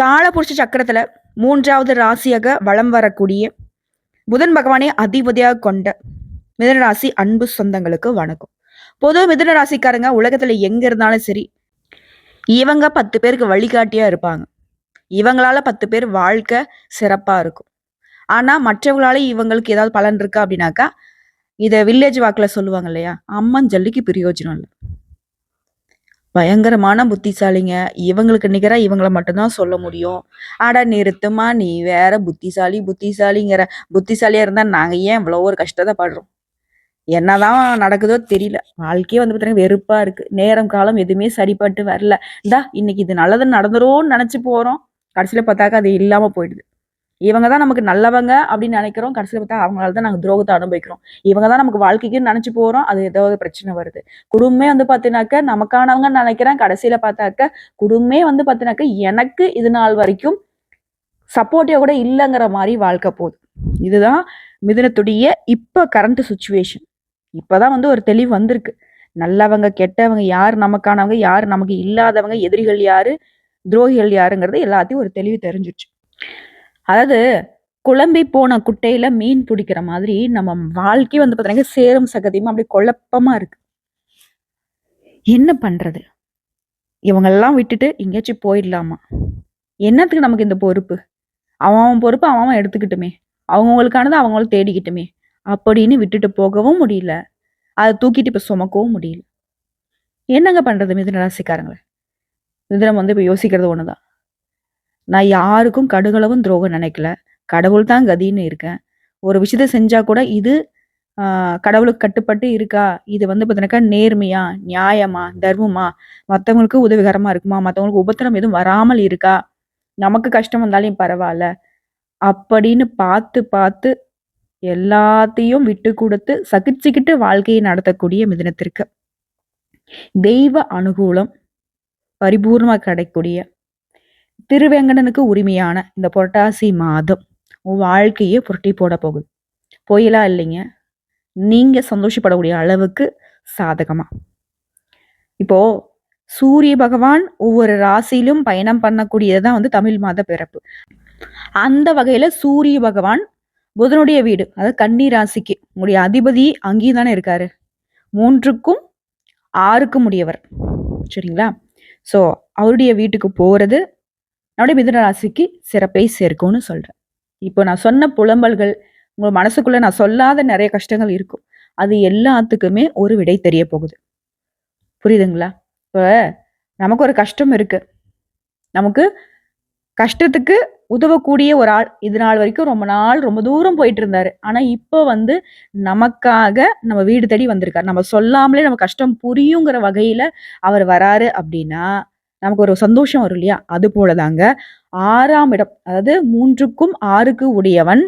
காலபுருஷ சக்கரத்துல மூன்றாவது ராசியாக வலம் வரக்கூடிய புதன் பகவானை அதிபதியாக கொண்ட மிதனராசி அன்பு சொந்தங்களுக்கு வணக்கம். பொதுவாக மிதன ராசிக்காரங்க உலகத்துல எங்க இருந்தாலும் சரி இவங்க பத்து பேருக்கு வழிகாட்டியா இருப்பாங்க. இவங்களால பத்து பேர் வாழ்க்கை சிறப்பா இருக்கும். ஆனா மற்றவங்களால இவங்களுக்கு ஏதாவது பலன் இருக்கா அப்படின்னாக்கா இதை வில்லேஜ் வாக்குல சொல்லுவாங்க இல்லையா? அம்மன் ஜல்லிக்கு பிரயோஜனம் இல்லை. பயங்கரமான புத்திசாலிங்க. இவங்களுக்கு நிகரா இவங்கள மட்டும்தான் சொல்ல முடியும். ஆடா நிறுத்துமா நீ வேற புத்திசாலி புத்திசாலிங்கிற. புத்திசாலியா இருந்தா நாங்க ஏன் இவ்வளோ ஒரு கஷ்டத்தை படுறோம்? என்னதான் நடக்குதோ தெரியல. வாழ்க்கையே வந்து பார்த்தீங்கன்னா வெறுப்பா இருக்கு. நேரம் காலம் எதுவுமே சரிப்பட்டு வரல. இந்தா இன்னைக்கு இது நல்லது நடந்துரும்னு நினைச்சு போறோம். கடைசியில பார்த்தாக்கா அது இல்லாம போயிடுது. இவங்க தான் நமக்கு நல்லவங்க அப்படின்னு நினைக்கிறோம். கடைசியில் பார்த்தா அவங்களால தான் நாங்கள் துரோகத்தை அனுபவிக்கிறோம். இவங்க தான் நமக்கு வாழ்க்கைக்குன்னு நினச்சி போகிறோம் அது ஏதாவது பிரச்சனை வருது. குடும்பமே வந்து பார்த்தீங்கன்னாக்க நமக்கானவங்கன்னு நினைக்கிறேன். கடைசியில் பார்த்தாக்க குடும்பமே வந்து பார்த்தீங்கன்னாக்க எனக்கு இது நாள் வரைக்கும் சப்போர்ட்டிவ் கூட இல்லைங்கிற மாதிரி வாழ்க்கை போகுது. இதுதான் மிதுனத்துடைய இப்போ கரண்ட் சுச்சுவேஷன் இப்போ தான் வந்து ஒரு தெளிவு வந்திருக்கு. நல்லவங்க கெட்டவங்க யார் நமக்கானவங்க யார் நமக்கு இல்லாதவங்க எதிரிகள் யாரு துரோகிகள் யாருங்கிறது எல்லாத்தையும் ஒரு தெளிவு தெரிஞ்சிச்சு அதாவது குழம்பி போன குட்டையில மீன் பிடிக்கிற மாதிரி நம்ம வாழ்க்கை வந்து பார்த்தீங்கன்னா சேரும் சகதியுமா அப்படி குழப்பமா இருக்கு. என்ன பண்றது? இவங்கெல்லாம் விட்டுட்டு எங்கேயாச்சும் போயிடலாமா? என்னத்துக்கு நமக்கு இந்த பொறுப்பு? அவன் அவன் பொறுப்பு அவன் அவன் எடுத்துக்கிட்டுமே. அவங்கவுங்களுக்கானதை அவங்களும் தேடிக்கிட்டுமே. அப்படின்னு விட்டுட்டு போகவும் முடியல. அதை தூக்கிட்டு இப்போ சுமக்கவும் முடியல. என்னங்க பண்றது மிதுன ராசிக்காரங்களை மிதுனம் வந்து இப்போ யோசிக்கிறது ஒன்று தான் நான் யாருக்கும் கடுகளவும் துரோகம் நினைக்கல. கடவுள் தான் கதின்னு இருக்கேன். ஒரு விஷயத்த செஞ்சா கூட இது கடவுளுக்கு கட்டுப்பட்டு இருக்கா? இது வந்து பார்த்தீங்கன்னாக்கா நேர்மையா நியாயமா தர்மமா? மற்றவங்களுக்கு உதவிகரமா இருக்குமா? மற்றவங்களுக்கு உபத்திரம் எதுவும் வராமல் இருக்கா? நமக்கு கஷ்டம் வந்தாலும் பரவாயில்ல. அப்படின்னு பார்த்து பார்த்து எல்லாத்தையும் விட்டு கொடுத்து சகிச்சுக்கிட்டு வாழ்க்கையை நடத்தக்கூடிய மிதனத்திற்கு. தெய்வ அனுகூலம் பரிபூர்ணமாக கிடைக்கூடிய திருவேங்கடனுக்கு உரிமையான இந்த புரட்டாசி மாதம் உன் வாழ்க்கையே புரட்டி போட போகுது. போயிலா இல்லைங்க. நீங்கள் சந்தோஷப்படக்கூடிய அளவுக்கு சாதகமாக இப்போ சூரிய பகவான் ஒவ்வொரு ராசியிலும் பயணம் பண்ணக்கூடியது தான் வந்து தமிழ் மாத பிறப்பு. அந்த வகையில் சூரிய பகவான் புதனுடைய வீடு அதாவது கன்னி ராசிக்கு உங்களுடைய அதிபதி அங்கேயும் தானே இருக்காரு. மூன்றுக்கும் ஆறுக்கும் உடையவர் சரிங்களா? ஸோ அவருடைய வீட்டுக்கு போகிறது நம்முடைய மிதுனராசிக்கு சிறப்பை சேர்க்கும்னு சொல்கிறேன் இப்போ நான் சொன்ன புலம்பல்கள் உங்கள் மனசுக்குள்ளே நான் சொல்லாத நிறைய கஷ்டங்கள் இருக்கும். அது எல்லாத்துக்குமே ஒரு விடை தெரிய போகுது. புரியுதுங்களா? இப்போ நமக்கு ஒரு கஷ்டம் இருக்குது நமக்கு கஷ்டத்துக்கு உதவக்கூடிய ஒரு ஆள் இது நாள் வரைக்கும் ரொம்ப நாள் ரொம்ப தூரம் போயிட்டு இருந்தாரு. ஆனா இப்போ வந்து நமக்காக நம்ம வீடு தேடி வந்திருக்காரு. நம்ம சொல்லாமலே நம்ம கஷ்டம் புரியுங்கிற வகையில அவர் வராரு அப்படின்னா நமக்கு ஒரு சந்தோஷம் வரும் இல்லையா? அது போலதாங்க. ஆறாம் இடம் அதாவது மூன்றுக்கும் ஆறுக்கு உடையவன்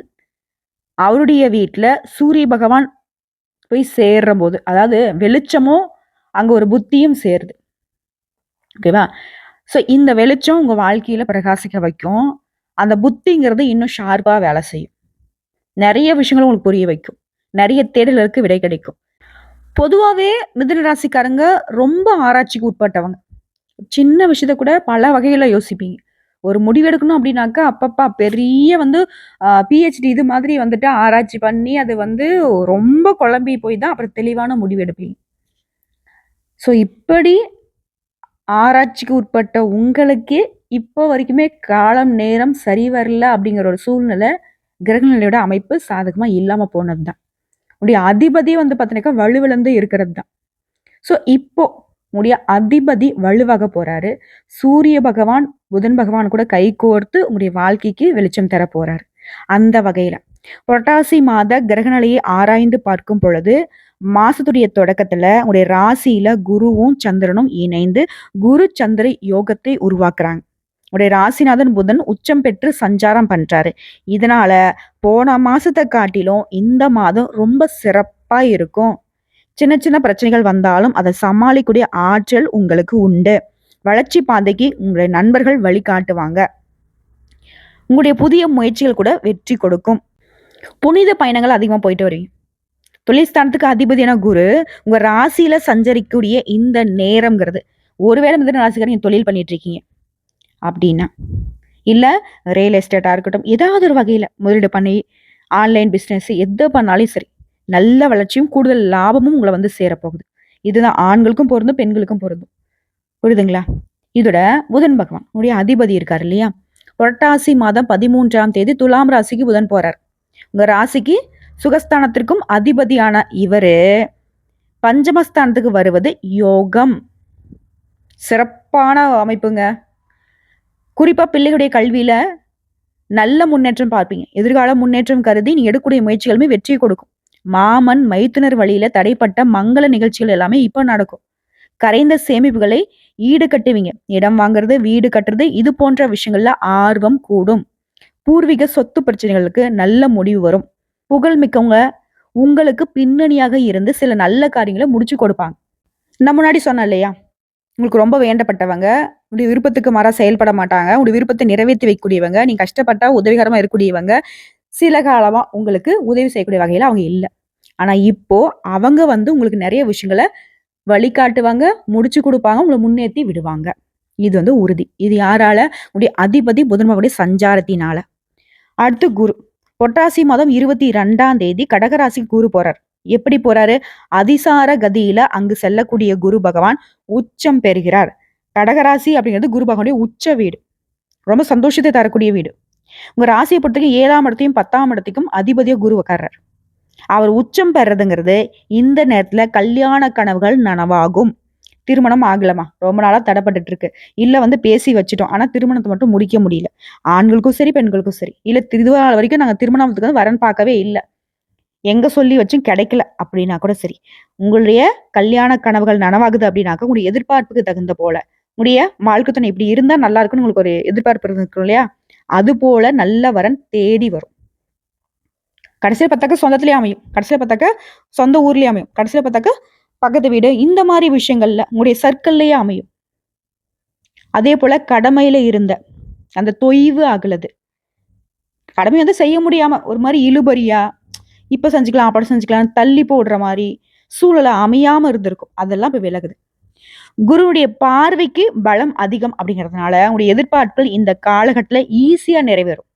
அவருடைய வீட்டில் சூரிய பகவான் போய் சேர்ற போது அதாவது வெளிச்சமும் அங்கே ஒரு புத்தியும் சேருது. ஓகேவா ஸோ இந்த வெளிச்சம் உங்கள் வாழ்க்கையில் பிரகாசிக்க வைக்கும். அந்த புத்திங்கிறது இன்னும் ஷார்ப்பாக வேலை செய்யும். நிறைய விஷயங்கள் உங்களுக்கு புரிய வைக்கும். நிறைய தேடலுக்கு விடை கிடைக்கும். பொதுவாகவே மிதுன ராசிக்காரங்க ரொம்ப ஆராய்ச்சிக்கு உட்பட்டவங்க. சின்ன விஷயத்த கூட பல வகையில யோசிப்பீங்க. ஒரு முடிவெடுக்கணும் அப்படின்னாக்கா அப்பப்பா பெரிய வந்து பிஹெச்டி இது மாதிரி வந்துட்டு ஆராய்ச்சி பண்ணி அது வந்து ரொம்ப குழம்பி போய் தான் அப்புறம் தெளிவான முடிவு எடுப்பீங்க ஸோ இப்படி ஆராய்ச்சிக்கு உட்பட்ட உங்களுக்கே இப்போ வரைக்குமே காலம் நேரம் சரி வரல அப்படிங்கிற ஒரு சூழ்நிலை கிரகநிலையோட அமைப்பு சாதகமாக இல்லாமல் போனது தான் உடைய அதிபதி வந்து பார்த்தீங்கன்னாக்கா வலுவிழந்து இருக்கிறது தான் ஸோ இப்போ உடைய அதிபதி வலுவாக போறாரு. சூரிய பகவான் புதன் பகவான் கூட கை கோர்த்து உங்களுடைய வாழ்க்கைக்கு வெளிச்சம் தர போறாரு. அந்த வகையில. புரட்டாசி மாத கிரகநிலையை ஆராய்ந்து பார்க்கும் பொழுது மாசத்துடைய தொடக்கத்துல உங்களுடைய ராசியில குருவும் சந்திரனும் இணைந்து குரு சந்திர யோகத்தை உருவாக்குறாங்க. உடைய ராசிநாதன் புதன் உச்சம் பெற்று சஞ்சாரம் பண்றாரு. இதனால போன மாசத்தை காட்டிலும் இந்த மாதம் ரொம்ப சிறப்பா இருக்கும். சின்ன சின்ன பிரச்சனைகள் வந்தாலும் அதை சமாளிக்கூடிய ஆற்றல் உங்களுக்கு உண்டு. வளர்ச்சி பாதைக்கு உங்களுடைய நண்பர்கள் வழிகாட்டுவாங்க உங்களுடைய புதிய முயற்சிகள் கூட வெற்றி கொடுக்கும். புனித பயணங்கள் அதிகமாக போயிட்டு வரீங்க தொழில்ஸ்தானத்துக்கு அதிபதியான குரு? உங்க ராசியில சஞ்சரிக்கக்கூடிய இந்த நேரம்ங்கிறது. ஒருவேளை மிதன ராசிக்காரங்க தொழில் பண்ணிட்டு இருக்கீங்க அப்படின்னா இல்லை ரியல் எஸ்டேட்டாக இருக்கட்டும் ஏதாவது ஒரு வகையில் முதலீடு பண்ணி ஆன்லைன் பிஸ்னஸ் எது பண்ணாலும் சரி நல்ல வளர்ச்சியும் கூடுதல் லாபமும் உங்களை வந்து சேரப்போகுது. இதுதான் ஆண்களுக்கும் பொருந்தும் பெண்களுக்கும் பொருந்தும். புரியுதுங்களா? இதோட புதன் பகவான் உடைய அதிபதி இருக்கார் இல்லையா? புரட்டாசி மாதம் பதிமூன்றாம் தேதி துலாம் ராசிக்கு புதன் போறார். உங்க ராசிக்கு சுகஸ்தானத்திற்கும் அதிபதியான இவரு பஞ்சமஸ்தானத்துக்கு வருவது யோகம். சிறப்பான அமைப்புங்க. குறிப்பா பிள்ளைகளுடைய கல்வியில நல்ல முன்னேற்றம் பார்ப்பீங்க. எதிர்கால முன்னேற்றம் கருதி நீ எடுக்கக்கூடிய முயற்சிகளுமே வெற்றியை கொடுக்கும். மாமன் மைத்துனர் வழியில தடைப்பட்ட மங்கள நிகழ்ச்சிகள் எல்லாமே இப்போ நடக்கும். கரைந்த சேமிப்புகளை ஈடு கட்டுவீங்க. இடம் வாங்குறது வீடு கட்டுறது இது போன்ற விஷயங்கள்ல ஆர்வம் கூடும். பூர்வீக சொத்து பிரச்சனைகளுக்கு நல்ல முடிவு வரும். புகழ் மிக்கவங்க உங்களுக்கு பின்னணியாக இருந்து சில நல்ல காரியங்களை முடிச்சு கொடுப்பாங்க. நான் முன்னாடி சொன்னேன் இல்லையா? உங்களுக்கு ரொம்ப வேண்டப்பட்டவங்க உடைய விருப்பத்துக்கு மாற செயல்பட மாட்டாங்க உடைய விருப்பத்தை நிறைவேற்றி வைக்கக்கூடியவங்க நீங்க கஷ்டப்பட்டா உதவிகரமா இருக்கக்கூடியவங்க சில காலமா உங்களுக்கு உதவி செய்யக்கூடிய வகையில அவங்க இல்லை. ஆனால் இப்போ அவங்க வந்து உங்களுக்கு நிறைய விஷயங்களை வழிகாட்டுவாங்க முடிச்சு கொடுப்பாங்க உங்களை முன்னேற்றி விடுவாங்க. இது வந்து உறுதி. இது யாரால? உடைய அதிபதி புதன்மனுடைய சஞ்சாரத்தினால. அடுத்து குரு. பொட்டாசி மாதம் இருபத்தி ரெண்டாம் தேதி கடகராசி குரு போறார். எப்படி போறாரு? அதிசார கதியில அங்கு செல்லக்கூடிய குரு பகவான் உச்சம் பெறுகிறார். கடகராசி அப்படிங்கிறது குரு பகவானுடைய உச்ச வீடு. ரொம்ப சந்தோஷத்தை தரக்கூடிய வீடு. உங்க ராசியை பொறுத்தவரைக்கும் ஏழாம் இடத்தையும் பத்தாம் இடத்துக்கும் அதிபதியா குரு உக்கார்றார் அவர் உச்சம் பெறதுங்கிறது இந்த நேரத்துல கல்யாண கனவுகள் நனவாகும். திருமணம் ஆகலமா ரொம்ப நாளா தடைப்பட்டுட்டு இருக்கு இல்ல வந்து பேசி வச்சுட்டோம். ஆனா திருமணத்தை மட்டும் முடிக்க முடியல. ஆண்களுக்கும் சரி பெண்களுக்கும் சரி. இல்ல திருவாள் வரைக்கும் நாங்க திருமணத்துக்கு வந்து வரன் பார்க்கவே இல்லை. எங்க சொல்லி வச்சும் கிடைக்கல அப்படின்னா கூட சரி. உங்களுடைய கல்யாண கனவுகள் நனவாகுது அப்படின்னாக்க உங்களுடைய எதிர்பார்ப்புக்கு தகுந்த போல. உடைய வாழ்க்கை துணை இப்படி இருந்தா நல்லா இருக்குன்னு உங்களுக்கு ஒரு எதிர்பார்ப்பு இருக்கும் இல்லையா? அது போல நல்ல வரன் தேடி வரும். கடைசியில் பார்த்தாக்க சொந்தத்திலே அமையும். கடைசியில் பார்த்தாக்க சொந்த ஊர்லேயே அமையும். கடைசியில் பார்த்தாக்க பக்கத்து வீடு. இந்த மாதிரி விஷயங்கள்ல உங்களுடைய சர்க்கிள்லேயே அமையும். அதே போல கடமையில இருந்த அந்த தொய்வு ஆகலது கடமை வந்து செய்ய முடியாம ஒரு மாதிரி இழுபறியா இப்ப செஞ்சுக்கலாம் அப்படி செஞ்சுக்கலாம் தள்ளி போடுற மாதிரி சூழலை அமையாம இருந்திருக்கும். அதெல்லாம் இப்ப விலகுது. குருவுடைய பார்வைக்கு பலம் அதிகம் அப்படிங்கிறதுனால உங்களுடைய எதிர்பார்ப்புகள் இந்த காலகட்டத்தில் ஈஸியா நிறைவேறும்.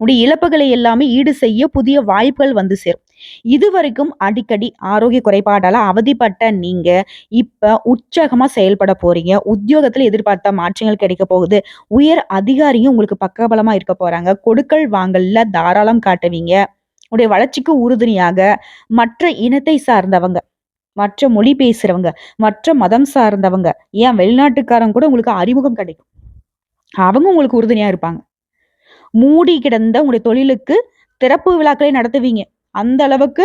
உடைய இழப்புகளை எல்லாமே ஈடு செய்ய புதிய வாய்ப்புகள் வந்து சேரும். இதுவரைக்கும் அடிக்கடி ஆரோக்கிய குறைபாடால அவதிப்பட்ட நீங்க இப்ப உற்சாகமா செயல்பட போறீங்க. உத்தியோகத்துல எதிர்பார்த்த மாற்றங்கள் கிடைக்க போகுது. உயர் அதிகாரியும் உங்களுக்கு பக்கபலமா இருக்க போறாங்க. கொடுக்கல் வாங்கல்ல தாராளம் காட்டுவீங்க. உடைய வளர்ச்சிக்கு உறுதுணையாக மற்ற இனத்தை சார்ந்தவங்க மற்ற மொழி பேசுறவங்க மற்ற மதம் சார்ந்தவங்க ஏன் வெளிநாட்டுக்காரங்க கூட உங்களுக்கு அறிமுகம் கிடைக்கும். அவங்க உங்களுக்கு உறுதுணையா இருப்பாங்க. மூடி கிடந்த உங்களுடைய தொழிலுக்கு திறப்பு விழாக்களை நடத்துவீங்க. அந்த அளவுக்கு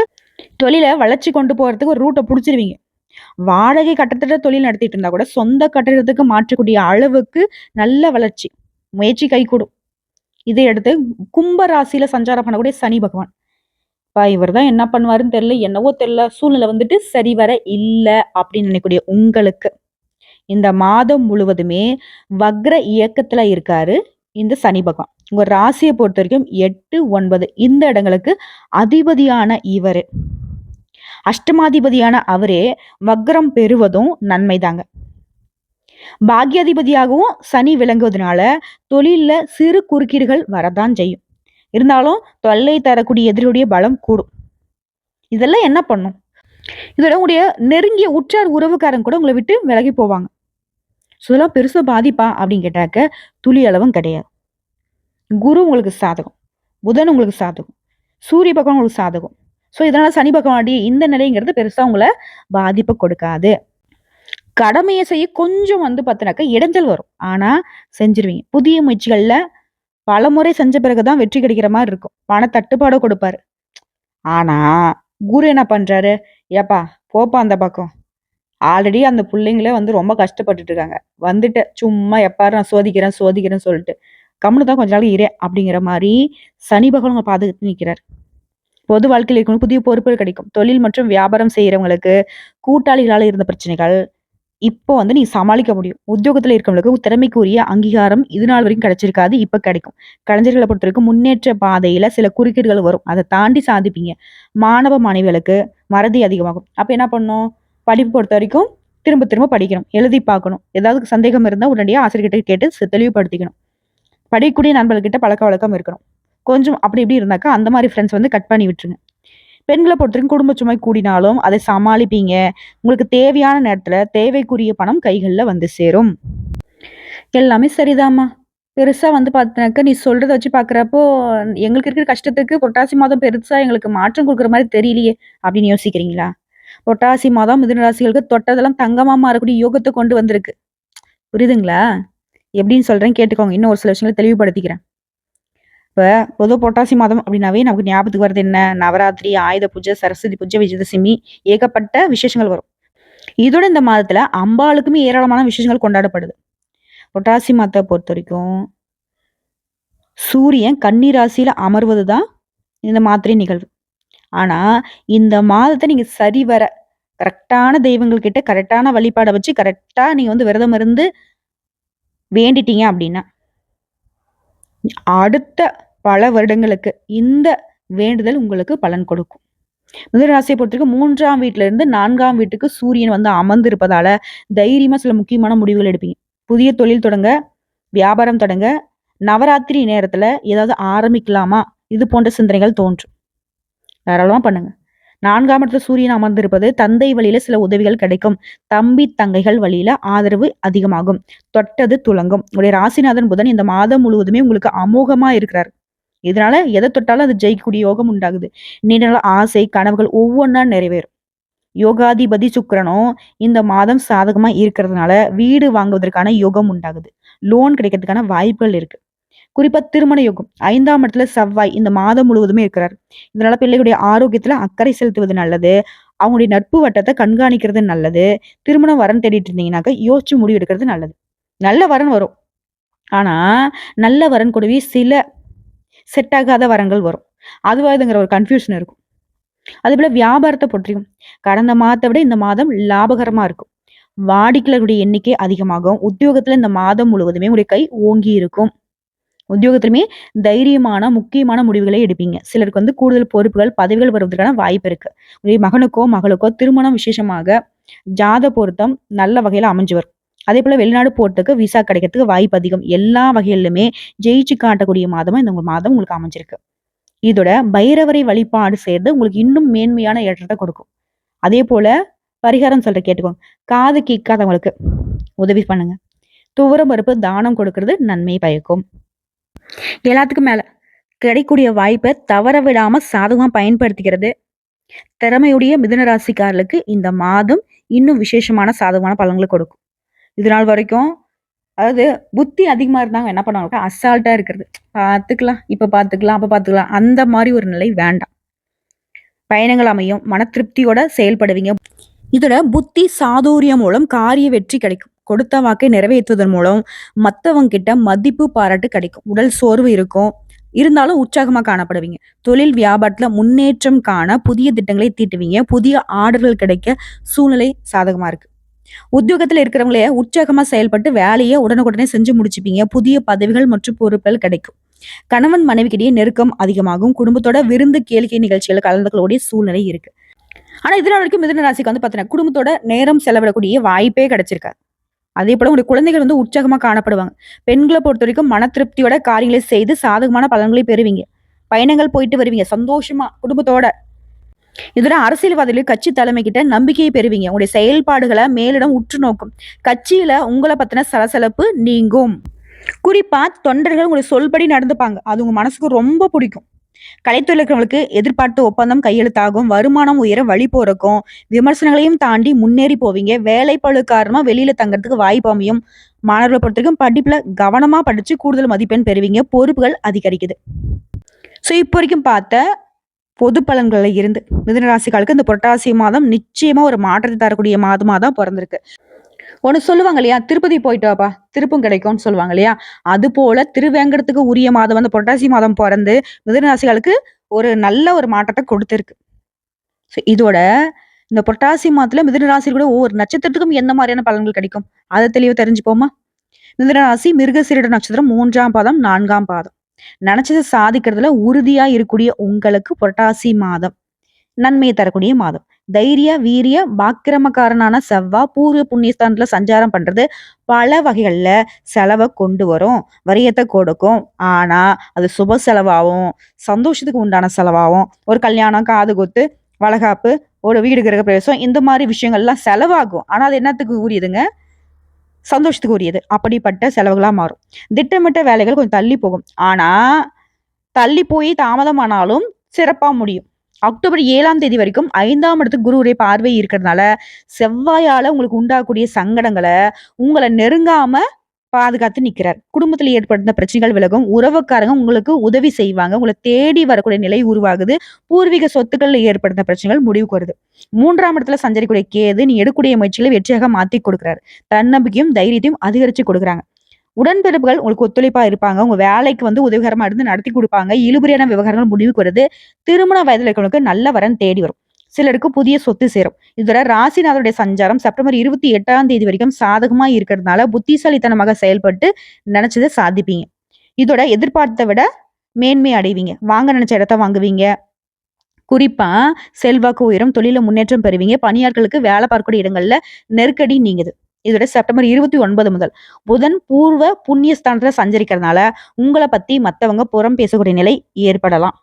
தொழிலை வளர்ச்சி கொண்டு போறதுக்கு ஒரு ரூட்டை பிடிச்சிருவீங்க. வாடகை கட்டத்திட்ட தொழில் நடத்திட்டு இருந்தா கூட சொந்த கட்டிடத்துக்கு மாற்றக்கூடிய அளவுக்கு நல்ல வளர்ச்சி முயற்சி கைகூடும். இதை அடுத்து கும்ப ராசியில சஞ்சாரம் பண்ணக்கூடிய சனி பகவான். இப்போ இவர் தான் என்ன பண்ணுவாருன்னு தெரியல என்னவோ தெரியல சூழ்நிலை வந்துட்டு சரி வர இல்லை அப்படின்னு நினைக்கக்கூடிய உங்களுக்கு. இந்த மாதம் முழுவதுமே வக்ர இயக்கத்துல இருக்காரு இந்த சனி பகவான். உங்க ராசியை பொறுத்த வரைக்கும் எட்டு ஒன்பது இந்த இடங்களுக்கு அதிபதியான இவர். அஷ்டமாதிபதியான அவரே வக்ரம் பெறுவதும் நன்மைதாங்க. பாக்யாதிபதியாகவும் சனி விளங்குவதனால தொழிலில் சிறு குறுக்கீடுகள் வரதான் செய்யும். இருந்தாலும் தொல்லை தரக்கூடிய எதிரியுடைய பலம் கூடும். இதெல்லாம் என்ன பண்ணும்? இதோட உடைய நெருங்கிய உற்றார் உறவுக்காரன் கூட உங்களை விட்டு விலகி போவாங்க. ஸோ இதெல்லாம் பெருசாக பாதிப்பா அப்படின்னு கேட்டாக்க துளி அளவும் கிடையாது. குரு உங்களுக்கு சாதகம் புதன் உங்களுக்கு சாதகம் சூரிய பக்கம் உங்களுக்கு சாதகம். ஸோ இதனால சனி பக்கம் இந்த நிலைங்கிறது பெருசாக உங்களை பாதிப்பை கொடுக்காது. கடமையை செய்ய கொஞ்சம் வந்து பார்த்தினாக்கா இடைஞ்சல் வரும். ஆனால் செஞ்சிருவீங்க. புதிய முயற்சிகளில் பல முறை செஞ்ச பிறகுதான் வெற்றி கிடைக்கிற மாதிரி இருக்கும். பண தட்டுப்பாடோ கொடுப்பாரு. ஆனா குரு என்ன பண்றாரு? ஏப்பா போப்பா அந்த பக்கம். ஆல்ரெடி அந்த பிள்ளைங்களே வந்து ரொம்ப கஷ்டப்பட்டுட்டு இருக்காங்க. வந்துட்டு சும்மா எப்பாரு நான் சோதிக்கிறேன் சோதிக்கிறேன்னு சொல்லிட்டு. கம்முனு தான் கொஞ்ச நாள் இரே அப்படிங்கிற மாதிரி சனி பகவான் பாதுகாத்து நிற்கிறார் பொது வாழ்க்கையில் இருக்கணும் புதிய பொறுப்புகள் கிடைக்கும். தொழில் மற்றும் வியாபாரம் செய்கிறவங்களுக்கு கூட்டாளிகளால் இருந்த பிரச்சனைகள் இப்போ வந்து நீ சமாளிக்க முடியும். உத்தியோகத்தில் இருக்கவங்களுக்கு திறமைக்குரிய அங்கீகாரம் இது நாள் வரைக்கும் கிடைச்சிருக்காது இப்போ கிடைக்கும். கலைஞர்களை பொறுத்த வரைக்கும் முன்னேற்ற பாதையில சில குறுக்கீடுகள் வரும். அதை தாண்டி சாதிப்பீங்க. மாணவ மாணவிகளுக்கு மறதி அதிகமாகும். அப்போ என்ன பண்ணும் படிப்பு பொறுத்த வரைக்கும் திரும்ப திரும்ப படிக்கணும். எழுதி பார்க்கணும். ஏதாவது சந்தேகம் இருந்தால் உடனடியாக ஆசிரியர்கிட்ட கேட்டு தெளிவுபடுத்திக்கணும். படிக்கக்கூடிய நண்பர்கள்கிட்ட பழக்கவழக்கம் இருக்கணும். கொஞ்சம் அப்படி இப்படி இருந்தாக்கா, அந்த மாதிரி ஃப்ரெண்ட்ஸ் வந்து கட் பண்ணி விட்டுருங்க. பெண்களை பொறுத்தவரைக்கும் குடும்ப சுமை கூடினாலும், அதை சமாளிப்பீங்க. உங்களுக்கு தேவையான நேரத்தில் தேவைக்குரிய பணம் கைகளில் வந்து சேரும். எல்லாமே சரிதாம்மா. பெருசாக வந்து பார்த்தீனாக்கா, நீ சொல்கிறத வச்சு பார்க்குறப்போ, எங்களுக்கு இருக்கிற கஷ்டத்துக்கு பொட்டாசி மாதம் பெருசாக எங்களுக்கு மாற்றம் கொடுக்குற மாதிரி தெரியலையே! அப்படின்னு யோசிக்கிறீங்களா? பொட்டாசி மாதம் மிதுன ராசிகளுக்கு தொட்டதெல்லாம் தங்கமாக மாறக்கூடிய யோகத்தை கொண்டு வந்திருக்கு. புரியுதுங்களா? எப்படின்னு சொல்கிறேன் கேட்டுக்கோங்க. இன்னும் ஒரு சில விஷயங்களை தெளிவுபடுத்திக்கிறேன். இப்போ பொது பொட்டாசி மாதம் அப்படின்னாவே நமக்கு ஞாபகத்துக்கு வருது என்ன? நவராத்திரி, ஆயுத பூஜை, சரஸ்வதி பூஜை, விஜயதசமி ஏகப்பட்ட விசேஷங்கள் வரும். இதோட இந்த மாதத்துல அம்பாளுக்குமே ஏராளமான விசேஷங்கள் கொண்டாடப்படுது. பொட்டாசி மாதத்தை பொறுத்த வரைக்கும் சூரியன் கன்னி ராசியில அமர்வது தான் இந்த மாத்திரை நிகழ்வு. ஆனா, இந்த மாதத்தை நீங்க சரிவர கரெக்டான தெய்வங்கள் கிட்ட வழிபாடை வழிபாட வச்சு கரெக்டாக நீங்க வந்து விரதம் இருந்து வேண்டிட்டீங்க அப்படின்னா அடுத்த பல வருடங்களுக்கு இந்த வேண்டுதல் உங்களுக்கு பலன் கொடுக்கும். மிதுன பொறுத்தவரைக்கும் 3ஆம் வீட்ல இருந்து நான்காம் வீட்டுக்கு சூரியன் வந்து அமர்ந்திருப்பதால, தைரியமா சில முக்கியமான முடிவுகள் எடுப்பீங்க. புதிய தொழில் தொடங்க, வியாபாரம் தொடங்க, நவராத்திரி நேரத்துல ஏதாவது ஆரம்பிக்கலாமா? இது போன்ற சிந்தனைகள் தோன்றும். தாராளமா பண்ணுங்க. நான்காம் இடத்துல சூரியன் அமர்ந்திருப்பது தந்தை வழியில சில உதவிகள் கிடைக்கும். தம்பி, தங்கைகள் வழியில ஆதரவு அதிகமாகும். தொட்டது துலங்கும். உங்களுடைய ராசிநாதன் புதன் இந்த மாதம் முழுவதுமே உங்களுக்கு அமோகமா இருக்கிறார் இதனால எதை தொட்டாலும் அது ஜெயிக்கக்கூடிய யோகம் உண்டாகுது. நீண்ட நாள் ஆசை, கனவுகள் ஒவ்வொன்றா நிறைவேறும். யோகாதிபதி சுக்கரனும் இந்த மாதம் சாதகமா இருக்கிறதுனால, வீடு வாங்குவதற்கான யோகம் உண்டாகுது. லோன் கிடைக்கிறதுக்கான வாய்ப்புகள் இருக்கு. குறிப்பா திருமண யோகம். ஐந்தாம் இடத்துல செவ்வாய் இந்த மாதம் முழுவதுமே இருக்கிறார். இதனால பிள்ளைகளுடைய ஆரோக்கியத்துல அக்கறை செலுத்துவது நல்லது. அவங்களுடைய நட்பு வட்டத்தை கண்காணிக்கிறது நல்லது. திருமணம் வரன் தேடிட்டு இருந்தீங்கன்னாக்க, யோசிச்சு முடிவு எடுக்கிறது நல்லது. நல்ல வரன் வரும். ஆனா, நல்ல வரன் கூடவே சில செட் ஆகாத வரங்கள் வரும். அதுவாதுங்கிற ஒரு கன்ஃப்யூஷன் இருக்கும். அது போல வியாபாரத்தை பொற்றியும் கடந்த மாதத்தை விட இந்த மாதம் லாபகரமா இருக்கும். வாடிக்கையாளர்களுடைய எண்ணிக்கை அதிகமாகும். உத்தியோகத்துல இந்த மாதம் முழுவதுமே உங்களுடைய கை ஓங்கி இருக்கும். உத்தியோகத்திலுமே தைரியமான, முக்கியமான முடிவுகளை எடுப்பீங்க. சிலருக்கு வந்து கூடுதல் பொறுப்புகள், பதவிகள் வருவதற்கான வாய்ப்பு இருக்கு. உங்களுடைய மகனுக்கோ, மகளுக்கோ திருமணம் விசேஷமாக ஜாத பொருத்தம் நல்ல வகையில அமைஞ்சு வரும். அதேபோல வெளிநாடு போறதுக்கு விசா கிடைக்கிறதுக்கு வாய்ப்பு அதிகம். எல்லா வகையிலுமே ஜெயிச்சு காட்டக்கூடிய மாதமா இந்த மாதம் உங்களுக்கு அமைஞ்சிருக்கு. இதோட பைரவரை வழிபாடு சேர்ந்து உங்களுக்கு இன்னும் மேன்மையான ஏற்றத்தை கொடுக்கும். அதே போல பரிகாரம் சொல்ற கேட்டுக்கோங்க. காது கேட்காதவங்களுக்கு உதவி பண்ணுங்க. துவரம் பருப்பு தானம் கொடுக்கறது நன்மை பயக்கும். எல்லாத்துக்கும் மேல கிடைக்கக்கூடிய வாய்ப்பை தவற விடாம சாதகமா பயன்படுத்திக்கிறது. திறமையுடைய மிதுனராசிக்காரர்களுக்கு இந்த மாதம் இன்னும் விசேஷமான சாதகமான பலன்களை கொடுக்கும். இதுநாள் வரைக்கும் அதாவது புத்தி அதிகமா இருந்தாங்க என்ன பண்ணுவாங்க, அசால்ட்டா இருக்கிறது. பார்த்துக்கலாம், இப்ப பார்த்துக்கலாம், அப்ப பார்த்துக்கலாம். அந்த மாதிரி ஒரு நிலை வேண்டாம். பயணங்கள் அமையும். மன திருப்தியோட செயல்படுவீங்க. இதோட புத்தி சாதுரியம் மூலம் காரிய வெற்றி கிடைக்கும். கொடுத்த வாக்கை நிறைவேற்றுவதன் மூலம் மற்றவங்க கிட்ட மதிப்பு, பாராட்டு கிடைக்கும். உடல் சோர்வு இருக்கும். இருந்தாலும் உற்சாகமா காணப்படுவீங்க. தொழில் வியாபாரத்துல முன்னேற்றம் காண புதிய திட்டங்களை தீட்டுவீங்க. புதிய ஆர்டர்கள் கிடைக்க சூழ்நிலை சாதகமா இருக்கு. உத்தியோகத்தில் இருக்கிறவங்களே உற்சாகமா செயல்பட்டு வேலையை உடனுக்குடனே செஞ்சு முடிச்சுப்பீங்க. புதிய பதவிகள் மற்றும் பொறுப்புகள் கிடைக்கும். கணவன் மனைவிக்கிடையே நெருக்கம் அதிகமாகும். குடும்பத்தோட விருந்து, கேளிக்கை நிகழ்ச்சிகள் கலந்துக்கக்கூடிய சூழ்நிலை இருக்கு. ஆனா இதனால் வரைக்கும் மிதன ராசிக்கு வந்து பார்த்தீங்கன்னா, குடும்பத்தோட நேரம் செலவிடக்கூடிய வாய்ப்பே கிடைச்சிருக்காது. அதே போல உங்களுடைய குழந்தைகள் வந்து உற்சாகமா காணப்படுவாங்க. பெண்களை பொறுத்த வரைக்கும் மன திருப்தியோட காரியங்களை செய்து சாதகமான பலன்களை பெறுவீங்க. பயணங்கள் போயிட்டு வருவீங்க சந்தோஷமா குடும்பத்தோட. இதோட அரசியல்வாதிகள் கட்சி தலைமை கிட்ட நம்பிக்கையை பெறுவீங்க. உங்களுடைய செயல்பாடுகளை மேலிடம் உற்று நோக்கும். கட்சியில உங்களை பத்தின சலசலப்பு நீங்கும். குறிப்பா தொண்டர்கள் உங்களுடைய சொல்படி நடந்துப்பாங்க. அது உங்க மனசுக்கு ரொம்ப பிடிக்கும். கலைத்துறையில எதிர்பார்த்த ஒப்பந்தம் கையெழுத்தாகும். வருமானம் உயர வழி போறக்கும் விமர்சனங்களையும் தாண்டி முன்னேறி போவீங்க. வேலைப்பளு காரணமா வெளியில தங்கறதுக்கு வாய்ப்பு அமையும். மாணவர்கள பொறுத்தவரைக்கும் படிப்புல கவனமா படிச்சு கூடுதல் மதிப்பெண் பெறுவீங்க. பொறுப்புகள் அதிகரிக்குது. ஸோ இப்போ வரைக்கும் பார்த்த பொது பலன்களில் இருந்து மிதுன இந்த புரட்டாசி மாதம் நிச்சயமா ஒரு மாற்றத்தை தரக்கூடிய மாதமாக தான் பிறந்திருக்கு ஒன்று சொல்லுவாங்க இல்லையா? திருப்பதி போயிட்டு வாப்பா, திருப்பும் கிடைக்கும்னு சொல்லுவாங்க இல்லையா? அது போல திருவேங்கடத்துக்கு உரிய மாதம் வந்து புரட்டாசி மாதம் பிறந்து மிதனராசிகளுக்கு ஒரு நல்ல ஒரு மாற்றத்தை கொடுத்துருக்கு ஸோ இதோட இந்த புரட்டாசி மாதத்துல மிதுன கூட ஒவ்வொரு நட்சத்திரத்துக்கும் எந்த மாதிரியான பலன்கள் கிடைக்கும்? அதை தெளிவா தெரிஞ்சுப்போமா? மிதனராசி மிருகசீரிட நட்சத்திரம் மூன்றாம் பாதம், நான்காம் பாதம். நினைச்சதை சாதிக்கிறதுல உறுதியா இருக்கக்கூடிய உங்களுக்கு புரட்டாசி மாதம் நன்மையை தரக்கூடிய மாதம். தைரிய வீரிய பாக்கிரமக்காரனான செவ்வா பூர்வ புண்ணியஸ்தானத்துல சஞ்சாரம் பண்றது பல வகைகள்ல செலவை கொண்டு வரும். வரியத்தை கொடுக்கும். ஆனா அது சுப செலவாகவும் சந்தோஷத்துக்கு உண்டான செலவாகவும் ஒரு கல்யாணம் காது குத்து வளகாப்பு ஒரு வீடு கிரக பிரவேசம் இந்த மாதிரி விஷயங்கள்லாம் செலவாகும். ஆனா அது என்னத்துக்கு உரியதுங்க? சந்தோஷத்துக்கு உரியது. அப்படிப்பட்ட செலவுகளாக மாறும். திட்டமிட்ட வேலைகள் கொஞ்சம் தள்ளி போகும். ஆனா தள்ளி போய் தாமதமானாலும் சிறப்பாக முடியும். அக்டோபர் ஏழாம் தேதி வரைக்கும் ஐந்தாம் இடத்துக்கு குருவுடைய பார்வை இருக்கிறதுனால செவ்வாயால உங்களுக்கு உண்டாகக்கூடிய சங்கடங்களை உங்களை நெருங்காம பாதுகாத்து நிற்கிறார் குடும்பத்தில் ஏற்படுத்த பிரச்சனைகள் விலகும். உறவுக்காரங்க உங்களுக்கு உதவி செய்வாங்க. உங்களை தேடி வரக்கூடிய நிலை உருவாகுது. பூர்வீக சொத்துக்கள் ஏற்படுத்த பிரச்சனைகள் முடிவுக்கு வருது. மூன்றாம் இடத்துல சஞ்சரிக்கூடிய கேது நீ எடுக்கூடிய முயற்சிகளை வெற்றியாக மாத்தி கொடுக்குறாரு. தன்னம்பிக்கையும் தைரியத்தையும் அதிகரிச்சு கொடுக்குறாங்க. உடன்பிறப்புகள் உங்களுக்கு ஒத்துழைப்பா இருப்பாங்க. உங்க வேலைக்கு வந்து உதவிகரமா இருந்து நடத்தி கொடுப்பாங்க. இழுபறியான விவகாரங்கள் முடிவுக்கு வருது. திருமண வயதில் இருக்கிறவங்களுக்கு நல்ல வரன் தேடி வரும். சிலருக்கு புதிய சொத்து சேரும். இதோட ராசிநாதருடைய சஞ்சாரம் செப்டம்பர் இருபத்தி எட்டாம் தேதி வரைக்கும் சாதகமா இருக்கிறதுனால புத்திசாலித்தனமாக செயல்பட்டு நினைச்சதை சாதிப்பீங்க. இதோட எதிர்பார்த்த விட மேன்மை அடைவீங்க. வாங்க நினைச்ச இடத்த வாங்குவீங்க. குறிப்பா செல்வாக்கு உயரம் தொழில முன்னேற்றம் பெறுவீங்க. பணியாட்களுக்கு வேலை பார்க்கக்கூடிய இடங்கள்ல நெருக்கடி நீங்குது. இதோட செப்டம்பர் இருபத்தி ஒன்பது முதல். புதன் பூர்வ புண்ணிய ஸ்தானத்துல சஞ்சரிக்கிறதுனால உங்களை பத்தி மத்தவங்க புறம் பேசக்கூடிய நிலை ஏற்படலாம்.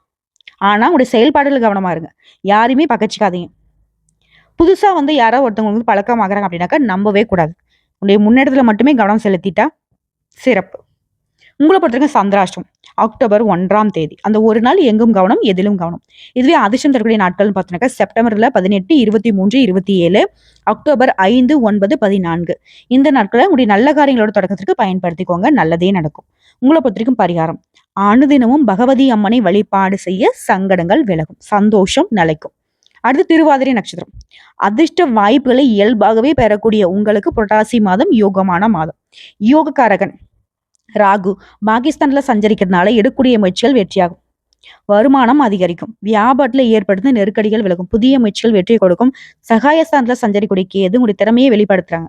ஆனா உங்களுடைய செயல்பாடுகள் கவனமா இருங்க. யாரையுமே பகச்சிக்காதீங்க. புதுசா வந்து யாரோ ஒருத்தவங்க வந்து பழக்கமாகறாங்க அப்படின்னாக்கா நம்பவே கூடாது. உன்னுடைய முன்னேற்றத்துல மட்டுமே கவனம் செலுத்திட்டா சிறப்பு. உங்களை பொறுத்தவரைக்கும் சந்திராஷ்டம் அக்டோபர் ஒன்றாம் தேதி. அந்த ஒரு நாள் எங்கும் கவனம் எதிலும் கவனம். இதுவே அதிர்ஷ்டம் தரக்கூடிய நாட்கள்னு பார்த்தோன்னாக்கா செப்டம்பர்ல பதினெட்டு இருபத்தி மூன்று இருபத்தி ஏழு அக்டோபர் ஐந்து ஒன்பது பதினான்கு. இந்த நாட்களை உங்களுடைய நல்ல காரியங்களோட தொடக்கத்திற்கு பயன்படுத்திக்கோங்க. நல்லதே நடக்கும். உங்களை பொறுத்தவரைக்கும் பரிகாரம். அனுதினமும் பகவதி அம்மனை வழிபாடு செய்ய சங்கடங்கள் விலகும். சந்தோஷம் நிலைக்கும். அடுத்து திருவாதிரை நட்சத்திரம். அதிர்ஷ்ட வாய்ப்புகளை இயல்பாகவே பெறக்கூடிய உங்களுக்கு புரட்டாசி மாதம் யோகமான மாதம். யோகக்காரகன். ராகு பாகிஸ்தான்ல சஞ்சரிக்கிறதுனால எடுக்கூடிய முயற்சிகள் வெற்றியாகும். வருமானம் அதிகரிக்கும். வியாபாரத்தில் ஏற்படுத்த நெருக்கடிகள் விலகும். புதிய முயற்சிகள் வெற்றி கொடுக்கும். சகாயஸ்தானத்துல சஞ்சரிக்கூடிய கேது உங்களுடைய திறமையை வெளிப்படுத்துறாங்க.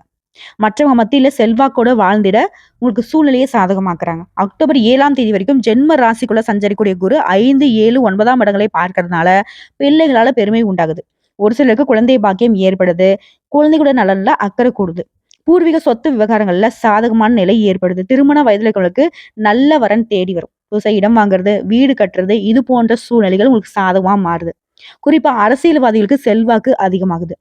மற்றவங்க மத்தியில செல்வாக்கோட வாழ்ந்திட உங்களுக்கு சூழ்நிலையை சாதகமாக்குறாங்க. அக்டோபர் ஏழாம் தேதி வரைக்கும் ஜென்ம ராசிக்குள்ள சஞ்சரிக்கூடிய குரு ஐந்து ஏழு ஒன்பதாம் இடங்களை பார்க்கறதுனால பிள்ளைகளால பெருமை உண்டாகுது. ஒரு சிலருக்கு குழந்தை பாக்கியம் ஏற்படுது. குழந்தைகளோட நலன்ல அக்கறை கூடுது. பூர்வீக சொத்து விவகாரங்கள்ல சாதகமான நிலை ஏற்படுது. திருமண வயதுல நல்ல வரன் தேடி வரும். புதுசாக இடம் வாங்குறது வீடு கட்டுறது இது போன்ற சூழ்நிலைகள் உங்களுக்கு சாதகமா மாறுது. குறிப்பா அரசியல்வாதிகளுக்கு செல்வாக்கு அதிகமாகுது.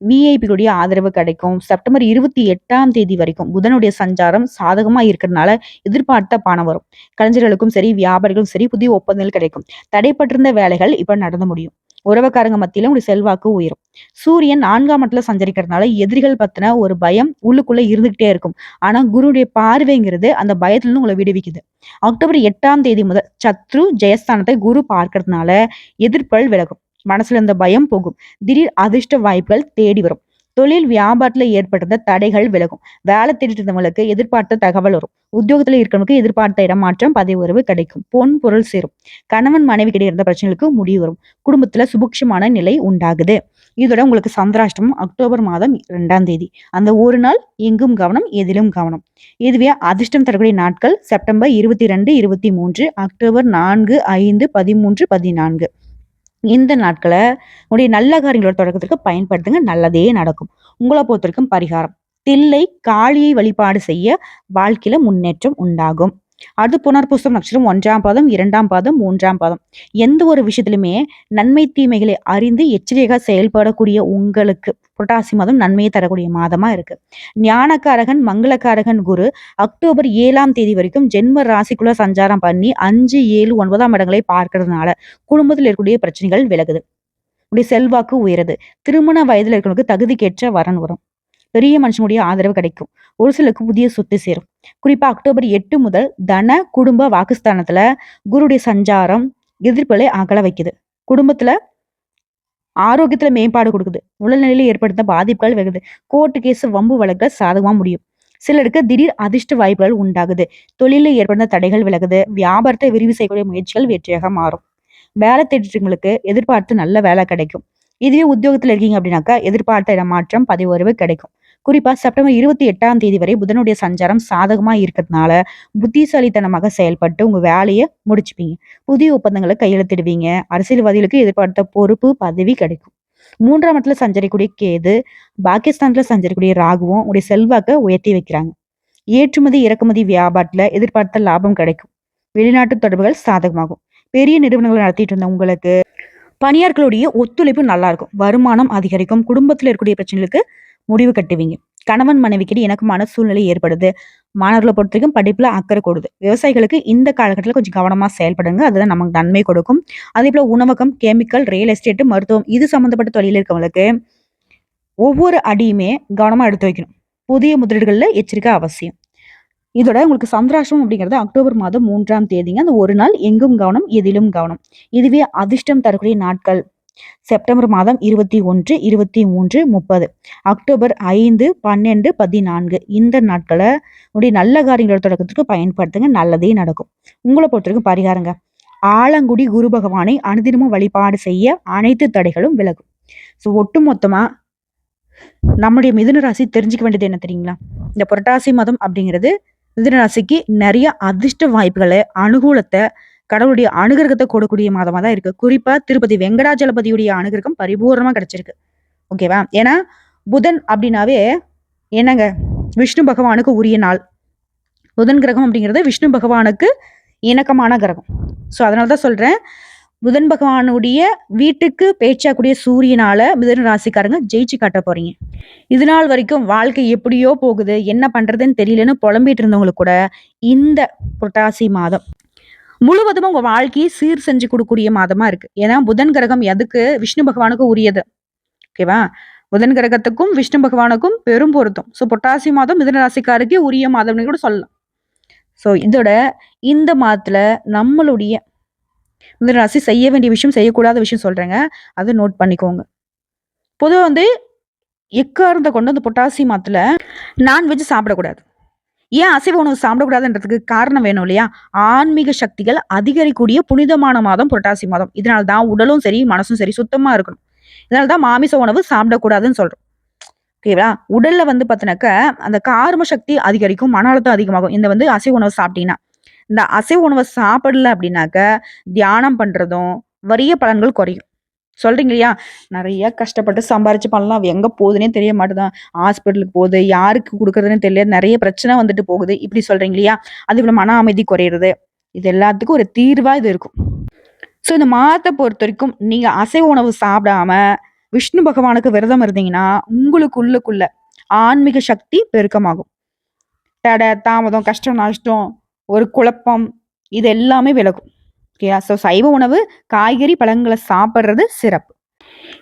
விஐபிகளுடைய ஆதரவு கிடைக்கும். செப்டம்பர் இருபத்தி எட்டாம் தேதி வரைக்கும் புதனுடைய சஞ்சாரம் சாதகமா இருக்கிறதுனால எதிர்பார்த்த பணம் வரும். கலைஞர்களுக்கும் சரி வியாபாரிகளும் சரி புதிய ஒப்பந்தங்கள் கிடைக்கும். தடைப்பட்டிருந்த வேலைகள் இப்ப நடந்து முடியும். உறவுக்காரங்க மத்தியில உங்களுக்கு செல்வாக்கு உயரும். சூரியன் நான்காம் இடத்துல சஞ்சரிக்கிறதுனால எதிரிகள் பத்தின ஒரு பயம் உள்ளுக்குள்ள இருந்துகிட்டே இருக்கும். ஆனா குருடைய பார்வைங்கிறது அந்த பயத்துல இருந்து உங்களை விடுவிக்குது. அக்டோபர் எட்டாம் தேதி முதல் சத்ரு ஜெயஸ்தானத்தை குரு பார்க்கறதுனால எதிர்ப்பல் விலகும். மனசுல இருந்த பயம் போகும். திடீர் அதிர்ஷ்ட வாய்ப்புகள் தேடி வரும். தொழில் வியாபாரத்துல ஏற்பட்டிருந்த தடைகள் விலகும். வேலை தேடிட்டு இருந்தவங்களுக்கு எதிர்பார்த்த தகவல் வரும். உத்தியோகத்துல இருக்கிறவங்களுக்கு எதிர்பார்த்த இடமாற்றம் பதவி உறவு கிடைக்கும். பொன் பொருள் சேரும். கணவன் மனைவி கிடையே இருந்த பிரச்சனைகளுக்கு முடிவு வரும். குடும்பத்துல சுபக்ஷமான நிலை உண்டாகுது. இதோட உங்களுக்கு சந்திராஷ்டமம் அக்டோபர் மாதம் இரண்டாம் தேதி. அந்த ஒரு நாள் எங்கும் கவனம் எதிலும் கவனம். இதுவே அதிர்ஷ்டம் தரக்கூடிய நாட்கள். செப்டம்பர் இருபத்தி ரெண்டு இருபத்தி மூன்று அக்டோபர் நான்கு ஐந்து பதிமூன்று பதினான்கு. இந்த நாட்களை உங்களுடைய நல்ல காரியங்களோட தொடக்கத்திற்கு பயன்படுத்துங்க. நல்லதே நடக்கும். உங்களை பொறுத்த வரைக்கும் பரிகாரம். தில்லை காளியை வழிபாடு செய்ய வாழ்க்கையில முன்னேற்றம் உண்டாகும். அடுத்து புனர்பூசம் நட்சத்திரம் ஒன்றாம் பாதம் இரண்டாம் பாதம் மூன்றாம் பாதம். எந்த ஒரு விஷயத்திலுமே நன்மை தீமைகளை அறிந்து எச்சரிக்கையாக செயல்படக்கூடிய உங்களுக்கு புரட்டாசி மாதம் நன்மையை தரக்கூடிய மாதமா இருக்கு. ஞானக்காரகன் மங்களக்காரகன் குரு அக்டோபர் ஏழாம் தேதி வரைக்கும் ஜென்ம ராசிக்குள்ள சஞ்சாரம் பண்ணி அஞ்சு ஏழு ஒன்பதாம் இடங்களை பார்க்கறதுனால குடும்பத்தில் இருக்கக்கூடிய பிரச்சனைகள் விலகுது. உடைய செல்வாக்கு உயருது. திருமண வயதில் இருக்கிறவங்களுக்கு தகுதிக்கேற்ற வரன் வரும். பெரிய மனுஷனுடைய ஆதரவு கிடைக்கும். ஒரு சிலருக்கு புதிய சொத்து சேரும். குறிப்பா அக்டோபர் எட்டு முதல் தன குடும்ப வாக்குஸ்தானத்துல குருடைய சஞ்சாரம் எதிர்ப்புகளை அகல வைக்குது. குடும்பத்துல ஆரோக்கியத்துல மேம்பாடு கொடுக்குது. உடல்நிலையில ஏற்படுத்த பாதிப்புகள் வருது. கோர்ட்டு கேஸ் வம்பு வழக்க சாதகமா முடியும். சிலருக்கு திடீர் அதிர்ஷ்ட வாய்ப்புகள் உண்டாகுது. தொழிலில் ஏற்படுத்த தடைகள் விலகுது. வியாபாரத்தை விரிவு செய்யக்கூடிய முயற்சிகள் வெற்றியாக மாறும். வேலை தேடிட்டவங்களுக்கு எதிர்பார்த்து நல்ல வேலை கிடைக்கும். இதுவே உத்தியோகத்துல இருக்கீங்க அப்படின்னாக்கா எதிர்பார்த்த இடமாற்றம் பதிவு உறவு கிடைக்கும். குறிப்பாக செப்டம்பர் இருபத்தி எட்டாம் தேதி வரை புதனுடைய சஞ்சாரம் சாதகமாக இருக்கிறதுனால புத்திசாலித்தனமாக செயல்பட்டு உங்கள் வேலையை முடிச்சுப்பீங்க. புதிய ஒப்பந்தங்களை கையெழுத்திடுவீங்க. அரசியல்வாதிகளுக்கு எதிர்பார்த்த பொறுப்பு பதவி கிடைக்கும். மூன்றாம் இடத்துல சஞ்சரிக்கூடிய கேது பாகிஸ்தான்ல சஞ்சரிக்கூடிய ராகுவும் உங்களுடைய செல்வாக்கை உயர்த்தி வைக்கிறாங்க. ஏற்றுமதி இறக்குமதி வியாபாரத்தில் எதிர்பார்த்த லாபம் கிடைக்கும். வெளிநாட்டு தொடர்புகள் சாதகமாகும். பெரிய நிறுவனங்களை நடத்திட்டு இருந்த உங்களுக்கு பணியாளர்களுடைய ஒத்துழைப்பு நல்லா இருக்கும். வருமானம் அதிகரிக்கும். குடும்பத்தில் இருக்கக்கூடிய பிரச்சனைகளுக்கு முடிவு கட்டுவீங்க. கணவன் மனைவிக்கிட்ட மன சூழ்நிலை ஏற்படுது. மாணவர்களை பொறுத்த வரைக்கும் படிப்புல அக்கறை கொடுது. விவசாயிகளுக்கு இந்த காலகட்டத்தில் கொஞ்சம் கவனமா செயல்படுங்க. அதுதான் நமக்கு நன்மை கொடுக்கும். அதே போல உணவகம் கெமிக்கல் ரியல் எஸ்டேட் மருத்துவம் இது சம்பந்தப்பட்ட தொழில் இருக்கவங்களுக்கு ஒவ்வொரு அடியுமே கவனமா எடுத்து வைக்கணும். புதிய முதலீடுகளில் எச்சரிக்கை அவசியம். இதோட உங்களுக்கு சந்திராஷ்டம் அப்படிங்கிறது அக்டோபர் மாதம் மூன்றாம் தேதிங்க. அந்த ஒரு நாள் எங்கும் கவனம் எதிலும் கவனம். இதுவே அதிர்ஷ்டம் தரக்கூடிய நாட்கள். செப்டம்பர் மாதம் இருபத்தி ஒன்று இருபத்தி மூன்று முப்பது. அக்டோபர் ஐந்து பன்னெண்டு பதினான்கு. இந்த நாட்களை உடைய நல்ல காரியங்களோட தொடக்கத்துக்கு பயன்படுத்துங்க. நல்லதே நடக்கும். உங்களை பொறுத்தவரைக்கும் பரிகாரங்க. ஆலங்குடி குரு பகவானை அனுதினமும் வழிபாடு செய்ய அனைத்து தடைகளும் விலகும். ஸோ ஒட்டு மொத்தமா நம்முடைய மிதுன ராசி தெரிஞ்சுக்க வேண்டியது என்ன தெரியுங்களா? இந்த புரட்டாசி மதம் அப்படிங்கிறது மிதுன ராசிக்கு நிறைய அதிர்ஷ்ட வாய்ப்புகளை அனுகூலத்தை கடவுளுடைய அனுகிரகத்தை கொடுக்கக்கூடிய மாதமா தான் இருக்கு. குறிப்பா திருப்பதி வெங்கடாஜலபதியுடைய அனுகிரகம் பரிபூர்ணமா கிடைச்சிருக்கு. ஓகேவா? ஏன்னா புதன் அப்படின்னாவே என்னங்க? விஷ்ணு பகவானுக்கு உரிய நாள். புதன் கிரகம் அப்படிங்கிறது விஷ்ணு பகவானுக்கு இணக்கமான கிரகம். ஸோ அதனால தான் சொல்றேன். புதன் பகவானுடைய வீட்டுக்கு பேச்சாக்கூடிய சூரியனால மிதன ராசிக்காரங்க ஜெயிச்சு காட்ட போறீங்க. இது நாள் வரைக்கும் வாழ்க்கை எப்படியோ போகுது. என்ன பண்றதுன்னு தெரியலன்னு புலம்பிட்டு இருந்தவங்களுக்கு கூட இந்த புரட்டாசி மாதம் முழுவதும் உங்க வாழ்க்கையை சீர் செஞ்சு கொடுக்கக்கூடிய மாதமா இருக்கு. ஏன்னா புதன் கிரகம் எதுக்கு? விஷ்ணு பகவானுக்கு உரியது. ஓகேவா புதன் கிரகத்துக்கும் விஷ்ணு பகவானுக்கும் பெரும் பொருத்தம். ஸோ பொட்டாசி மாதம் மிதன ராசிக்காருக்கே உரிய மாதம்னு கூட சொல்லலாம். ஸோ இதோட இந்த மாதத்துல நம்மளுடைய மிதன ராசி செய்ய வேண்டிய விஷயம் செய்யக்கூடாத விஷயம் சொல்றேங்க. அதை நோட் பண்ணிக்கோங்க. பொதுவாக வந்து எக்காரந்த கொண்டு அந்த பொட்டாசி மாதத்துல நான்வெஜ் சாப்பிடக்கூடாது. ஏன் அசைவ உணவு சாப்பிடக்கூடாதுன்றதுக்கு காரணம் வேணும் இல்லையா? ஆன்மீக சக்திகள் அதிகரிக்கூடிய புனிதமான மாதம் புரட்டாசி மாதம். இதனால தான் உடலும் சரி மனசும் சரி சுத்தமா இருக்கணும். இதனால தான் மாமிச உணவு சாப்பிடக்கூடாதுன்னு சொல்றோம். ஓகேவா உடல்ல வந்து பார்த்தினாக்க அந்த கார்ம சக்தி அதிகரிக்கும் மன அழுத்தம் அதிகமாகும். இந்த வந்து அசைவ உணவு சாப்பிட்டீங்கன்னா. இந்த அசைவ உணவை சாப்பிடல அப்படின்னாக்க தியானம் பண்றதும் வறிய பலன்கள் குறையும். சொல்றீங்க இல்லையா நிறைய கஷ்டப்பட்டு சம்பாரிச்சு பண்ணலாம். அவ எங்கே போகுதுன்னே தெரிய மாட்டேதான் ஹாஸ்பிட்டலுக்கு போகுது யாருக்கு கொடுக்குறதுன்னு தெரியல. நிறைய பிரச்சனை வந்துட்டு போகுது. இப்படி சொல்கிறீங்க இல்லையா அது இவ்வளோ மன அமைதி குறையிறது. இது எல்லாத்துக்கும் ஒரு தீர்வாக இது இருக்கும். ஸோ இந்த மாதத்தை பொறுத்த வரைக்கும் நீங்கள் அசைவ உணவு சாப்பிடாம விஷ்ணு பகவானுக்கு விரதம் இருந்தீங்கன்னா உங்களுக்கு உள்ளுக்குள்ள ஆன்மீக சக்தி பெருக்கமாகும். தடை தாமதம் கஷ்டம் நஷ்டம் ஒரு குழப்பம் இது எல்லாமே விலகும். ஓகேயா ஸோ சைவ உணவு காய்கறி பழங்களை சாப்பிட்றது சிறப்பு.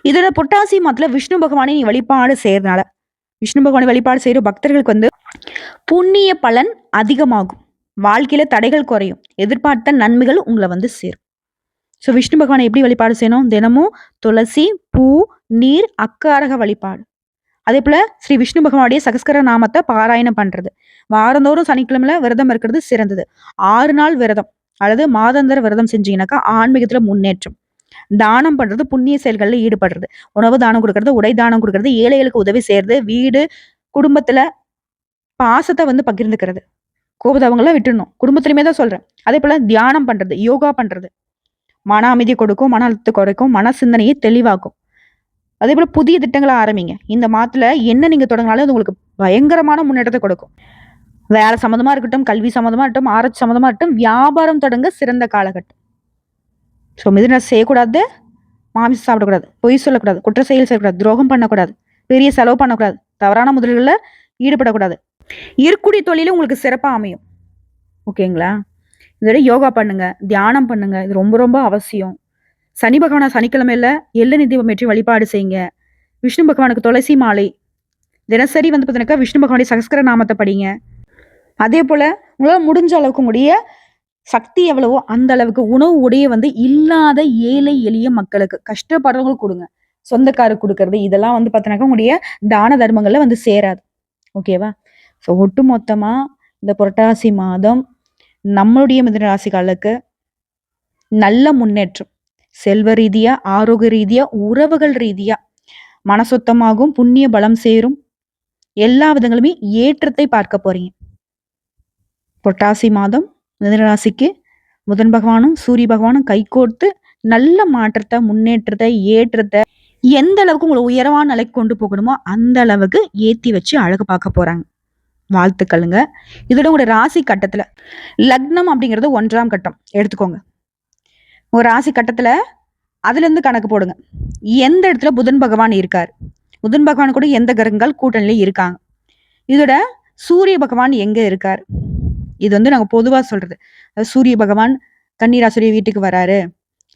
இதோட பொட்டாசி மாதத்துல விஷ்ணு பகவானை நீ வழிபாடு செய்யறதுனால விஷ்ணு பகவானை வழிபாடு செய்யற பக்தர்களுக்கு வந்து புண்ணிய பலன் அதிகமாகும். வாழ்க்கையில தடைகள் குறையும். எதிர்பார்த்த நன்மைகள் உங்களை வந்து சேரும். ஸோ விஷ்ணு பகவானை எப்படி வழிபாடு செய்யணும்? தினமும் துளசி பூ நீர் அக்காரக வழிபாடு. அதே போல ஸ்ரீ விஷ்ணு பகவானுடைய சகஸ்கர நாமத்தை பாராயணம் பண்றது. வாரந்தோறும் சனிக்கிழமையில விரதம் இருக்கிறது சிறந்தது. ஆறு நாள் விரதம். அல்லது மாதந்தர விரதம் செஞ்சீங்கன்னாக்கா ஆன்மீகத்துல முன்னேற்றம். தானம் பண்றது புண்ணிய செயல்களில் ஈடுபடுறது. உணவு தானம் கொடுக்கறது உடை தானம் கொடுக்கறது ஏழைகளுக்கு உதவி செய்யறது வீடு குடும்பத்துல பாசத்தை வந்து பகிர்ந்துக்கிறது. கோபதாபங்கள்லாம் விட்டுடணும். குடும்பத்திலுமே தான் சொல்றேன். அதே போல தியானம் பண்றது யோகா பண்றது. மன அமைதி கொடுக்கும் மன அழுத்தத்தை குறைக்கும் மன சிந்தனையை தெளிவாக்கும். அதே போல புதிய திட்டங்களை ஆரம்பிங்க. இந்த மாதத்துல என்ன நீங்க தொடங்கினாலும் அது உங்களுக்கு பயங்கரமான முன்னேற்றத்தை கொடுக்கும். வேலை சம்மந்தமாக இருக்கட்டும் கல்வி சம்மந்தமாக இருக்கட்டும் ஆராய்ச்சி சம்மந்தமாக இருக்கட்டும் வியாபாரம் தொடங்க சிறந்த காலகட்டம். ஸோ மிதுன செய்யக்கூடாது மாமிசம் சாப்பிடக்கூடாது பொய் சொல்லக்கூடாது குற்ற செயல் செய்யக்கூடாது துரோகம் பண்ணக்கூடாது பெரிய செலவு பண்ணக்கூடாது தவறான முதலீடுகளில் ஈடுபடக்கூடாது. இருக்கக்கூடிய தொழிலும் உங்களுக்கு சிறப்பாக அமையும். ஓகேங்களா இதோட யோகா பண்ணுங்க தியானம் பண்ணுங்க இது ரொம்ப ரொம்ப அவசியம். சனி பகவானா சனிக்கிழமையில எள்ள நிதி வெற்றி வழிபாடு செய்யுங்க. விஷ்ணு பகவானுக்கு துளசி மாலை. தினசரி வந்து பார்த்தீங்கன்னாக்கா விஷ்ணு பகவானுடைய சகஸ்கர நாமத்தை படிங்க. அதே போல உங்களால் முடிஞ்ச அளவுக்கு உங்களுடைய சக்தி எவ்வளவோ அந்த அளவுக்கு உணவு உடைய வந்து இல்லாத ஏழை எளிய மக்களுக்கு கஷ்டப்படுறவங்களுக்கு கொடுங்க. சொந்தக்காரருக்கு கொடுக்கறது இதெல்லாம் வந்து பார்த்தீங்கன்னாக்கா உங்களுடைய தான தர்மங்களில் வந்து சேராது. ஓகேவா ஸோ ஒட்டு மொத்தமாக இந்த புரட்டாசி மாதம் நம்மளுடைய மிதனராசிகளுக்கு நல்ல முன்னேற்றம். செல்வ ரீதியா ஆரோக்கிய ரீதியா உறவுகள் ரீதியா மனசுத்தமாகும் புண்ணிய பலம் சேரும். எல்லா விதங்களுமே ஏற்றத்தை பார்க்க போறீங்க. பொட்டாசி மாதம் மிதனராசிக்கு புதன் பகவானும் சூரிய பகவானும் கைகோர்த்து நல்ல மாற்றத்தை முன்னேற்றத்தை ஏற்றத்தை எந்த அளவுக்கு உங்களை உயரமான நிலைக்கு கொண்டு போகணுமோ அந்த அளவுக்கு ஏற்றி வச்சு அழகு பார்க்க போறாங்க. வாழ்த்துக்களுங்க. இதோட உங்களோட ராசி கட்டத்தில் லக்னம் அப்படிங்கிறது ஒன்றாம் கட்டம். எடுத்துக்கோங்க. ஒரு ராசி கட்டத்தில் அதுலேருந்து கணக்கு போடுங்க. எந்த இடத்துல புதன் பகவான் இருக்கார்? புதன் பகவான் கூட எந்த கிரகங்கள் கூட்டணியில் இருக்காங்க? இதோட சூரிய பகவான் எங்கே இருக்கார்? இது வந்து நாங்கள் பொதுவாக சொல்கிறது சூரிய பகவான் கன்னிராசுரிய வீட்டுக்கு வராரு.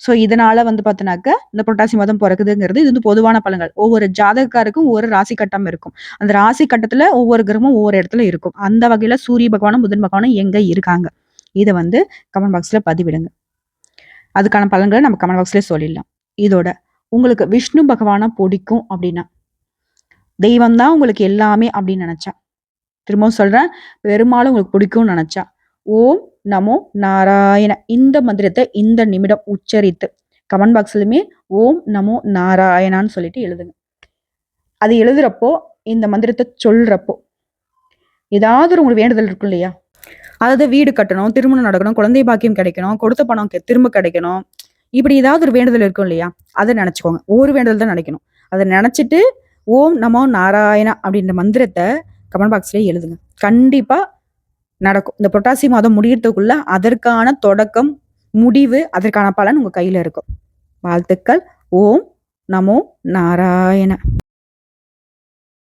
ஸோ இதனால வந்து பார்த்தோன்னாக்க இந்த புரட்டாசி மாதம் பிறக்குதுங்கிறது இது வந்து பொதுவான பலன்கள். ஒவ்வொரு ஜாதகக்காருக்கும் ஒவ்வொரு ராசி கட்டம் இருக்கும். அந்த ராசி கட்டத்தில் ஒவ்வொரு கிரகமும் ஒவ்வொரு இடத்துல இருக்கும். அந்த வகையில் சூரிய பகவானும் புதன் பகவானும் எங்கே இருக்காங்க. இதை வந்து கமெண்ட் பாக்ஸ்ல பதிவிடுங்க. அதுக்கான பலன்களை நம்ம கமெண்ட் பாக்ஸ்லேயே சொல்லிடலாம். இதோட உங்களுக்கு விஷ்ணு பகவானை பிடிக்கும் அப்படின்னா தெய்வம் தான் உங்களுக்கு எல்லாமே அப்படின்னு நினச்சா திரும்பவும் சொல்கிறேன் பெருமாளும் உங்களுக்கு பிடிக்கும்னு நினச்சா. ஓம் நமோ நாராயண. இந்த மந்திரத்தை இந்த நிமிடம் உச்சரித்து கமெண்ட் பாக்ஸ்லையுமே ஓம் நமோ நாராயணான்னு சொல்லிட்டு எழுதுங்க. அது எழுதுறப்போ இந்த மந்திரத்தை சொல்கிறப்போ ஏதாவது ஒரு உங்களுக்கு வேண்டுதல் இருக்கும் இல்லையா? அதாவது வீடு கட்டணும் திருமணம் நடக்கணும் குழந்தை பாக்கியம் கிடைக்கணும் கொடுத்த பணம் திரும்ப கிடைக்கணும் இப்படி ஏதாவது ஒரு வேண்டுதல் இருக்கும் இல்லையா? அதை நினச்சிக்கோங்க. ஒரு வேண்டுதல் தான் நினைக்கணும். அதை நினச்சிட்டு ஓம் நமோ நாராயணா அப்படின்ற மந்திரத்தை கமெண்ட் பாக்ஸ்லேயே எழுதுங்க. கண்டிப்பாக நடக்கும். இந்த புரட்டாசி மாதம் முடியறதுக்குள்ள அதற்கான தொடக்கம் முடிவு அதற்கான பலன் உங்கள் கையில் இருக்கும். வாழ்த்துக்கள். ஓம் நமோ நாராயண.